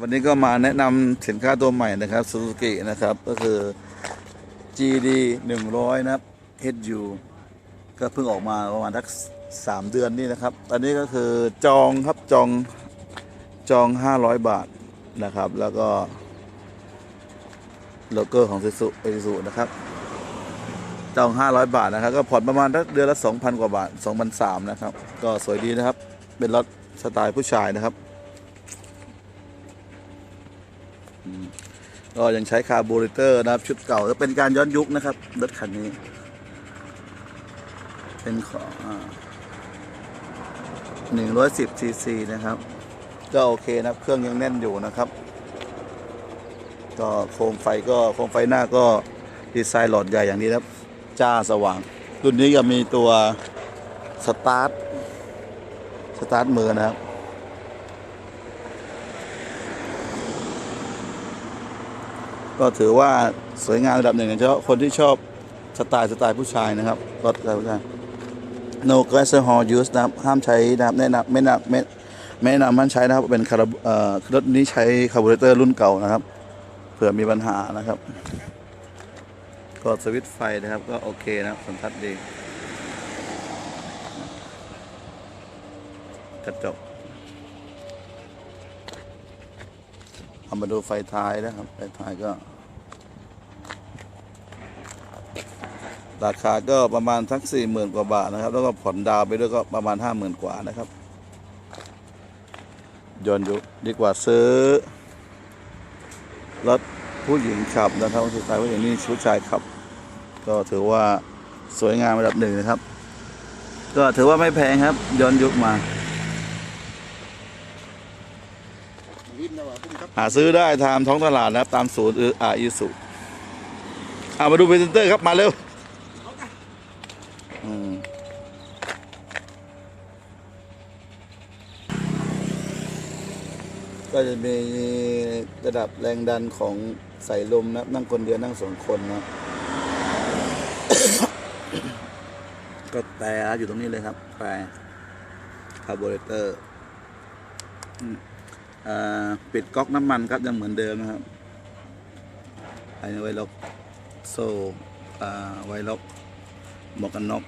วันนี้ก็มาแนะนำสินค้าตัวใหม่นะครับ Suzuki นะครับ ก็คือ GD 100 นะครับ HU ก็เพิ่งออกมาประมาณทักสามเดือนนี่นะครับ อันนี้ก็คือจองครับจองจอง 500 บาทนะครับ แล้วก็โลโก้ของ Suzuki Isuzu นะครับ จอง 500 บาทนะครับ ก็ผ่อนประมาณเดือนละ 2,000 กว่าบาท2,300นะครับ ก็สวยดีนะครับ เป็นรถสไตล์ผู้ชายนะครับ ก็ยังใช้คาร์บูเรเตอร์นะครับ ชุดเก่าจะเป็นการย้อนยุคนะครับรถคันนี้ เป็นของหนึ่งร้อยสิบซีซีนะครับ ก็โอเคนะครับ เครื่องยังแน่นอยู่นะครับ ก็โคมไฟก็โคมไฟหน้าก็ดีไซน์หลอดใหญ่อย่างนี้นะครับจ้าสว่าง รุ่นนี้ก็มีตัวสตาร์ทสตาร์ทมือนะครับ ก็ถือว่าสวยงามระดับหนึ่งเฉพาะคนที่ชอบสไตล์สไตล์ผู้ชายนะครับรถสไตล์ผู้ชาย no gas hall use นะครับห้ามใช้นะครับแนะนำไม่แนะไม่ไม่แนะนำห้ามใช้นะครับเป็นคาร์บเอ่อรถนี้ใช้คาร์บูเรเตอร์รุ่นเก่านะครับเผื่อมีปัญหานะครับก็สวิตช์ไฟนะครับก็โอเคนะครับสัมผัสดีกระจก เอามาดูไฟท้ายนะครับ ไฟท้ายก็ ราคาก็ประมาณสักสี่หมื่นกว่าบาทนะครับ แล้วก็ผ่อนดาวไปด้วยก็ประมาณห้าหมื่นกว่านะครับยนต์อยู่ดีกว่าซื้อรถผู้หญิงขับนะครับสุดท้ายผู้หญิงนี่ผู้ชายขับ ก็ถือว่าสวยงามระดับหนึ่งนะครับ ก็ถือว่าไม่แพงครับย้อนยุคมา หาซื้อได้ตามท้องตลาดนะครับ ตามศูนย์อาอีสุอามาดูพรีเซนเตอร์ครับ มาเร็วอืมก็จะมีระดับแรงดันของใส่ลมนะครับนั่งคนเดียวนั่งสองคนนะ ก็แต่อยู่ตรงนี้เลยครับแต่คาร์บูเรเตอร์อ่า ปิดก๊อกน้ำมันครับยังเหมือนเดิมนะครับไอ้ไวล็อกโซ่ไวล็อกหมวกกันน็อก